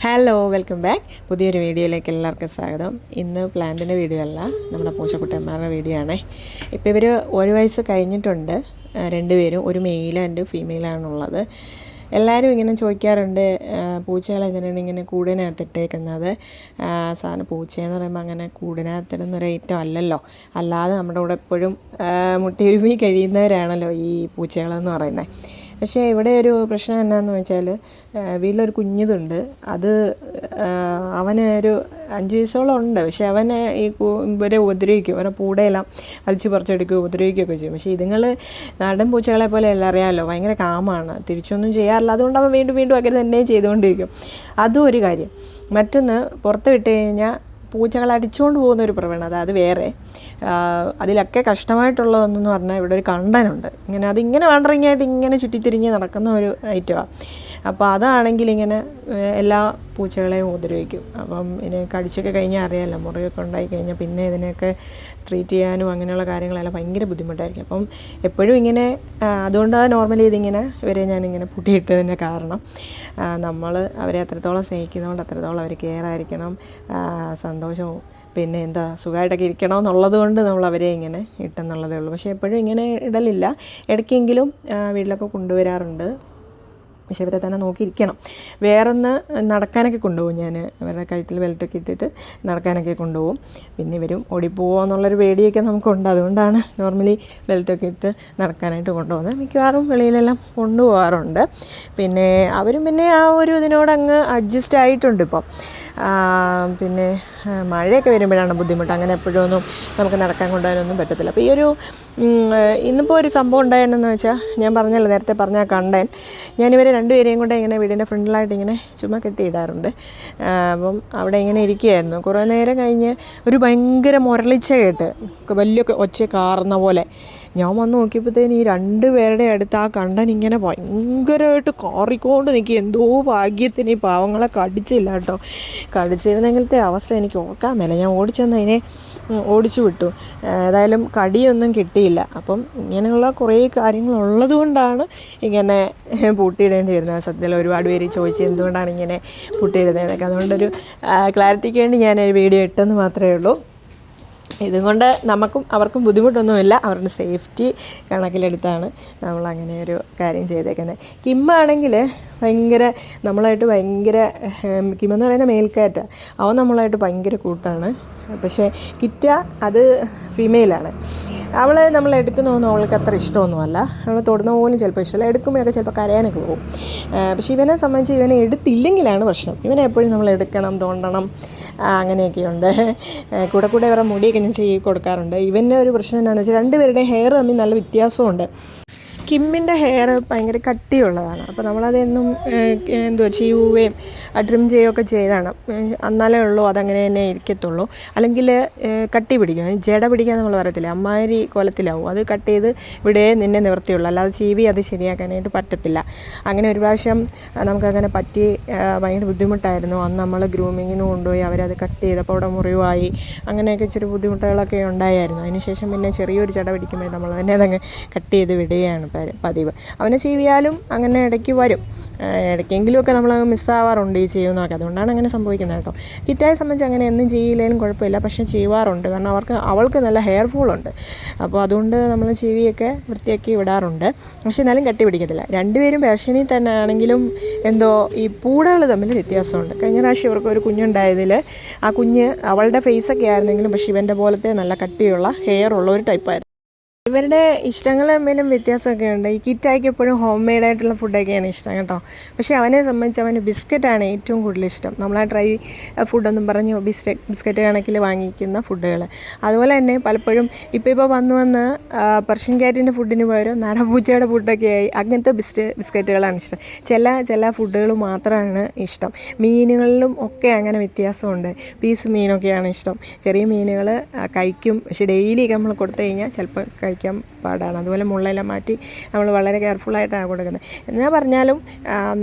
Hello welcome back പുതിയൊരു വീഡിയോയിലേക്ക് എല്ലാവർക്കും സ്വാഗതം. ഇന്ന് പ്ലാന്റിന്റെ വീഡിയോ അല്ല നമ്മുടെ പൂച്ചക്കുട്ടന്മാരുടെ വീഡിയോ ആണേ ഇപ്പോൾ ഇവർ ഒരു വയസ്സ് കഴിഞ്ഞിട്ടുണ്ട്. രണ്ടുപേരും ഒരു മെയിൽ ആൻഡ് ഫീമെയിലാണുള്ളത് എല്ലാവരും ഇങ്ങനെ ചോദിക്കാറുണ്ട് പൂച്ചകൾ എങ്ങനെയാണ് ഇങ്ങനെ കൂടിനകത്തിട്ടേക്കുന്നത്? സാധാരണ പൂച്ചയെന്ന് പറയുമ്പോൾ അങ്ങനെ കൂടിനകത്തിടുന്ന ഒരു ഐറ്റം അല്ലല്ലോ. അല്ലാതെ നമ്മുടെ കൂടെ എപ്പോഴും മുട്ടിയുരുമി കഴിയുന്നവരാണല്ലോ ഈ പൂച്ചകളെന്ന് പറയുന്നത് പക്ഷേ ഇവിടെ ഒരു പ്രശ്നം എന്നാന്ന് വെച്ചാൽ വീട്ടിലൊരു കുഞ്ഞിതുണ്ട്. അത് അവന് ഒരു അഞ്ച് വയസ്സോളം ഉണ്ട്. പക്ഷേ അവന് ഈ ഇവരെ ഉപദ്രവിക്കും. അവരെ പൂടയെല്ലാം വലിച്ചു പറിച്ചെടുക്കുക ഉപദ്രവിക്കുകയൊക്കെ ചെയ്യും. പക്ഷേ ഇതുങ്ങൾ നാടൻ പൂച്ചകളെ പോലെ എല്ലാം അറിയാമല്ലോ ഭയങ്കര കാമാണ്. തിരിച്ചൊന്നും ചെയ്യാറില്ല. അതുകൊണ്ട് അവൻ വീണ്ടും വീണ്ടും അങ്ങനെ തന്നെ ചെയ്തുകൊണ്ടിരിക്കും. അതും ഒരു കാര്യം. മറ്റൊന്ന് പുറത്ത് വിട്ട് കഴിഞ്ഞാൽ പൂച്ചകൾ അടിച്ചുകൊണ്ട് പോകുന്ന ഒരു പ്രവണത അത് വേറെ. അതിലൊക്കെ കഷ്ടമായിട്ടുള്ളതെന്ന് പറഞ്ഞാൽ ഇവിടെ ഒരു കണ്ടനുണ്ട്. ഇങ്ങനെ അതിങ്ങനെ വാണ്ടറിങ് ആയിട്ട് ഇങ്ങനെ ചുറ്റിത്തിരിഞ്ഞ് നടക്കുന്ന ഒരു ഐറ്റമാണ് അപ്പോൾ അതാണെങ്കിൽ ഇങ്ങനെ എല്ലാ പൂച്ചകളെയും ഉപദ്രവിക്കും. അപ്പം ഇതിനെ കടിച്ചൊക്കെ കഴിഞ്ഞാൽ അറിയാമല്ലോ മുറിവൊക്കെ ഉണ്ടായി കഴിഞ്ഞാൽ പിന്നെ ഇതിനെയൊക്കെ ട്രീറ്റ് ചെയ്യാനും അങ്ങനെയുള്ള കാര്യങ്ങളെല്ലാം ഭയങ്കര ബുദ്ധിമുട്ടായിരിക്കും. അപ്പം എപ്പോഴും ഇങ്ങനെ അതുകൊണ്ടാണ് നോർമലി ഇതിങ്ങനെ ഇവരെ ഞാനിങ്ങനെ പൂട്ടിയിട്ടതിന്റെ കാരണം നമ്മൾ അവരെ അത്രത്തോളം സ്നേഹിക്കുന്നതുകൊണ്ട് അത്രത്തോളം അവർ കെയർ ആയിരിക്കണം സന്തോഷവും പിന്നെ എന്താ സുഖമായിട്ടൊക്കെ ഇരിക്കണം എന്നുള്ളത് കൊണ്ട് നമ്മൾ അവരെ ഇങ്ങനെ ഇട്ടെന്നുള്ളതേ ഉള്ളൂ. പക്ഷേ എപ്പോഴും ഇങ്ങനെ ഇടലില്ല. ഇടയ്ക്കെങ്കിലും വീട്ടിലൊക്കെ കൊണ്ടുവരാറുണ്ട്. പക്ഷെ ഇവരെ തന്നെ നോക്കിയിരിക്കണം. വേറൊന്ന് നടക്കാനൊക്കെ കൊണ്ടുപോകും ഞാൻ. അവരുടെ കഴുത്തിൽ ബെൽറ്റൊക്കെ ഇട്ടിട്ട് നടക്കാനൊക്കെ കൊണ്ടുപോകും. പിന്നെ ഇവരും ഓടിപ്പോകുക എന്നുള്ളൊരു പേടിയൊക്കെ നമുക്കുണ്ട്. അതുകൊണ്ടാണ് നോർമലി ബെൽറ്റൊക്കെ ഇട്ട് നടക്കാനായിട്ട് കൊണ്ടുപോകുന്നത്. മിക്കവാറും വെളിയിലെല്ലാം കൊണ്ടുപോകാറുണ്ട്. പിന്നെ അവരും പിന്നെ ആ ഒരു ഇതിനോട് അങ്ങ് അഡ്ജസ്റ്റ് ആയിട്ടുണ്ട് ഇപ്പം. പിന്നെ മഴയൊക്കെ വരുമ്പോഴാണ് ബുദ്ധിമുട്ട്. അങ്ങനെ എപ്പോഴൊന്നും നമുക്ക് നടക്കാൻ കൊണ്ടുപോകാനൊന്നും പറ്റത്തില്ല. അപ്പോൾ ഈ ഒരു ഇന്നിപ്പോൾ ഒരു സംഭവം ഉണ്ടായിരുന്നെന്ന് വെച്ചാൽ ഞാൻ പറഞ്ഞല്ലോ നേരത്തെ പറഞ്ഞ കണ്ടൻ. ഞാനിവരെ രണ്ടുപേരെയും കൂടെ ഇങ്ങനെ വീടിന്റെ ഫ്രണ്ടിലായിട്ട് ഇങ്ങനെ ചുമ്മാ കെട്ടിയിടാറുണ്ട്. അപ്പം അവിടെ ഇങ്ങനെ ഇരിക്കുകയായിരുന്നു കുറേ നേരം കഴിഞ്ഞ് ഒരു ഭയങ്കര മുരളിച്ച കേട്ട് വലിയ ഒച്ച കാറുന്ന പോലെ. ഞാൻ വന്ന് നോക്കിയപ്പോഴത്തേന് ഈ രണ്ട് പേരുടെ അടുത്ത് ആ കണ്ടൻ ഇങ്ങനെ ഭയങ്കരമായിട്ട് കാറിക്കൊണ്ട് നിൽക്കുക എന്തോ ഭാഗ്യത്തിന് ഈ പാവങ്ങളെ കടിച്ചില്ല കേട്ടോ. കടിച്ചിരുന്നെങ്കിലത്തെ അവസ്ഥ എനിക്ക് ഓർക്കാൻ മേല ഞാൻ ഓടിച്ചെന്ന് അതിനെ ഓടിച്ചു വിട്ടു. ഏതായാലും കടിയൊന്നും കിട്ടിയില്ല. അപ്പം ഇങ്ങനെയുള്ള കുറേ കാര്യങ്ങളുള്ളത് കൊണ്ടാണ് ഇങ്ങനെ പൂട്ടിയിടേണ്ടി വരുന്നത് സത്യത്തിൽ ഒരുപാട് പേര് ചോദിച്ച് എന്തുകൊണ്ടാണ് ഇങ്ങനെ പൂട്ടിയിടുന്നതെന്നൊക്കെ അതുകൊണ്ടൊരു ക്ലാരിറ്റിക്ക് വേണ്ടി ഞാൻ ഒരു വീഡിയോ ഇട്ടെന്ന് മാത്രമേ ഉള്ളൂ. ഇതും കൊണ്ട് നമുക്കും അവർക്കും ബുദ്ധിമുട്ടൊന്നുമില്ല. അവരുടെ സേഫ്റ്റി കണക്കിലെടുത്താണ് നമ്മൾ അങ്ങനെ ഒരു കാര്യം ചെയ്തേക്കുന്നത്. കിമ്മാണെങ്കിൽ ഭയങ്കര നമ്മളായിട്ട് ഭയങ്കര കിമ്മെന്ന് പറയുന്ന മേൽക്കയറ്റ അവൻ നമ്മളായിട്ട് ഭയങ്കര കൂട്ടാണ്. പക്ഷേ കിറ്റ അത് ഫീമെയിലാണ്. അവളെ നമ്മൾ എടുക്കുന്നതൊന്നും അവൾക്ക് അത്ര ഇഷ്ടമൊന്നുമല്ല. അവൾ തൊടുന്ന പോലും ചിലപ്പോൾ ഇഷ്ടമല്ല. എടുക്കുമ്പോഴൊക്കെ ചിലപ്പോൾ കരയാനൊക്കെ പോകും. പക്ഷേ ഇവനെ സംബന്ധിച്ച് ഇവനെ എടുത്തില്ലെങ്കിലാണ് പ്രശ്നം. ഇവനെ എപ്പോഴും നമ്മൾ എടുക്കണം തോണ്ടണം. അങ്ങനെയൊക്കെയുണ്ട്. കൂടെ കൂടെ ഇവരുടെ മുടിയൊക്കെ ഞാൻ ചെയ്ത് കൊടുക്കാറുണ്ട്. ഇവന്റെ ഒരു പ്രശ്നം എന്താണെന്ന് വെച്ചാൽ രണ്ടുപേരുടെ ഹെയർ തമ്മിൽ നല്ല വ്യത്യാസമുണ്ട്. കിമ്മിന്റെ ഹെയർ ഭയങ്കര കട്ടിയുള്ളതാണ്. അപ്പോൾ നമ്മളതെന്നും എന്തുവാ ചെയ്യുകയും ട്രിം ചെയ്യുകയൊക്കെ ചെയ്താണ്. എന്നാലേ ഉള്ളൂ അതങ്ങനെ തന്നെ ഇരിക്കത്തുള്ളൂ. അല്ലെങ്കിൽ കട്ടി പിടിക്കും. ജട പിടിക്കാൻ നമ്മൾ പറയത്തില്ല അമ്മാതിരി കൊലത്തിലാവും. അത് കട്ട് ചെയ്ത് ഇവിടെ നിന്നെ നിവർത്തിയുള്ളൂ. അല്ലാതെ ചീവി അത് ശരിയാക്കാനായിട്ട് പറ്റത്തില്ല. അങ്ങനെ ഒരു പ്രാവശ്യം നമുക്കങ്ങനെ പറ്റി ഭയങ്കര ബുദ്ധിമുട്ടായിരുന്നു. അന്ന് നമ്മൾ ഗ്രൂമിങ്ങിന് കൊണ്ടുപോയി അവരത് കട്ട് ചെയ്തപ്പോൾ അവിടെ മുറിവായി. അങ്ങനെയൊക്കെ ഇച്ചിരി ബുദ്ധിമുട്ടുകളൊക്കെ ഉണ്ടായിരുന്നു. അതിനുശേഷം പിന്നെ ചെറിയൊരു ചട പിടിക്കുമ്പോൾ നമ്മൾ തന്നെ അതങ്ങ് കട്ട് ചെയ്ത് വിടുകയാണ്. പ- പതിവ്. അവനെ ചീവിയാലും അങ്ങനെ ഇടയ്ക്ക് വരും. ഇടയ്ക്കെങ്കിലുമൊക്കെ നമ്മൾ മിസ്സാവാറുണ്ട് ഈ ചെയ്യുന്നതൊക്കെ. അതുകൊണ്ടാണ് അങ്ങനെ സംഭവിക്കുന്നത് കേട്ടോ. കിറ്റായെ സംബന്ധിച്ച് അങ്ങനെ എന്നും ചെയ്യില്ലെങ്കിലും കുഴപ്പമില്ല. പക്ഷേ ചെയ്യുവാറുണ്ട്. കാരണം അവർക്ക് അവൾക്ക് നല്ല ഹെയർ ഫോളുണ്ട് അപ്പോൾ അതുകൊണ്ട് നമ്മൾ ചെവിയൊക്കെ വൃത്തിയാക്കി വിടാറുണ്ട്. പക്ഷേ എന്നാലും കട്ടി പിടിക്കത്തില്ല രണ്ടുപേരും പേർഷ്യനിൽ തന്നെ ആണെങ്കിലും എന്തോ ഈ പൂടകൾ തമ്മിൽ വ്യത്യാസമുണ്ട്. കഴിഞ്ഞ പ്രാവശ്യം ഇവർക്ക് ഒരു കുഞ്ഞുണ്ടായതിൽ ആ കുഞ്ഞ് അവളുടെ ഫേസൊക്കെ ആയിരുന്നെങ്കിലും പക്ഷേ ഇവന്റെ പോലത്തെ നല്ല കട്ടിയുള്ള ഹെയർ ഉള്ള ഒരു ടൈപ്പായിരുന്നു ഇവരുടെ ഇഷ്ടങ്ങൾ തമ്മിലും വ്യത്യാസമൊക്കെ ഉണ്ട്. ഈ കിറ്റായിക്ക് എപ്പോഴും ഹോം മെയ്ഡ് ആയിട്ടുള്ള ഫുഡൊക്കെയാണ് ഇഷ്ടം കേട്ടോ. പക്ഷേ അവനെ സംബന്ധിച്ച് അവന് ബിസ്ക്കറ്റാണ് ഏറ്റവും കൂടുതൽ ഇഷ്ടം. നമ്മളാ ഡ്രൈ ഫുഡൊന്നും പറഞ്ഞു ബിസ്റ്റ് ബിസ്ക്കറ്റ് കണക്കിൽ വാങ്ങിക്കുന്ന ഫുഡുകൾ അതുപോലെ തന്നെ പലപ്പോഴും ഇപ്പോൾ ഇപ്പോൾ വന്ന് വന്ന് പെർഷ്യൻ ക്യാറ്റിന്റെ ഫുഡിന് പകരം നടപൂച്ചയുടെ ഫുഡൊക്കെ ആയി അങ്ങനത്തെ ബിസ്റ്റ് ബിസ്ക്കറ്റുകളാണ് ഇഷ്ടം. ചില ചില ഫുഡുകൾ മാത്രമാണ് ഇഷ്ടം. മീനുകളിലും ഒക്കെ അങ്ങനെ വ്യത്യാസമുണ്ട്. പീസ് മീനൊക്കെയാണ് ഇഷ്ടം. ചെറിയ മീനുകൾ കഴിക്കും. പക്ഷേ ഡെയിലി നമ്മൾ കൊടുത്തു കഴിഞ്ഞാൽ ചിലപ്പോൾ കഴിക്കാൻ പാടാണ്. അതുപോലെ മുള്ളെല്ലാം മാറ്റി നമ്മൾ വളരെ കെയർഫുള്ളായിട്ടാണ് കൊടുക്കുന്നത്. എന്നാ പറഞ്ഞാലും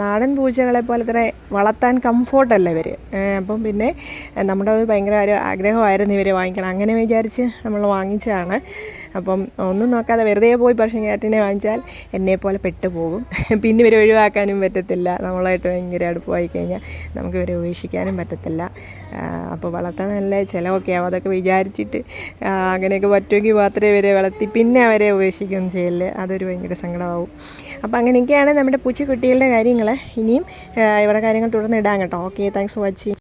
നാടൻ പൂച്ചകളെ പോലെ തന്നെ വളർത്താൻ കംഫോർട്ടല്ല ഇവർ അപ്പം പിന്നെ നമ്മുടെ ഒരു ഭയങ്കര ഒരു ആഗ്രഹമായിരുന്നു ഇവരെ വാങ്ങിക്കണം. അങ്ങനെ വിചാരിച്ച് നമ്മൾ വാങ്ങിച്ചതാണ്. അപ്പം ഒന്നും നോക്കാതെ വെറുതെ പോയി പക്ഷേ ക്യാറ്റിനെ വാങ്ങിച്ചാൽ എന്നെ പോലെ പെട്ടുപോകും. പിന്നെ ഇവരെ ഒഴിവാക്കാനും പറ്റത്തില്ല. നമ്മളായിട്ട് ഭയങ്കര അടുപ്പമായി കഴിഞ്ഞാൽ നമുക്ക് ഇവരെ ഉപേക്ഷിക്കാനും പറ്റത്തില്ല. അപ്പോൾ വളർത്താൻ നല്ല ചിലവൊക്കെ ആവും. അതൊക്കെ വിചാരിച്ചിട്ട് അങ്ങനെയൊക്കെ പറ്റുമെങ്കിൽ മാത്രമേ ഇവരെ വളർത്തി പിന്നെ അവരെ ഉപേക്ഷിക്കുകയൊന്നും ചെയ്യൽ. അതൊരു ഭയങ്കര സങ്കടമാവും. അപ്പം അങ്ങനെയൊക്കെയാണ് നമ്മുടെ പൂച്ചക്കുട്ടികളുടെ കാര്യങ്ങൾ. ഇനിയും ഇവരുടെ കാര്യങ്ങൾ തുടർന്ന് ഇടാൻ കേട്ടോ. Okay thanks for watching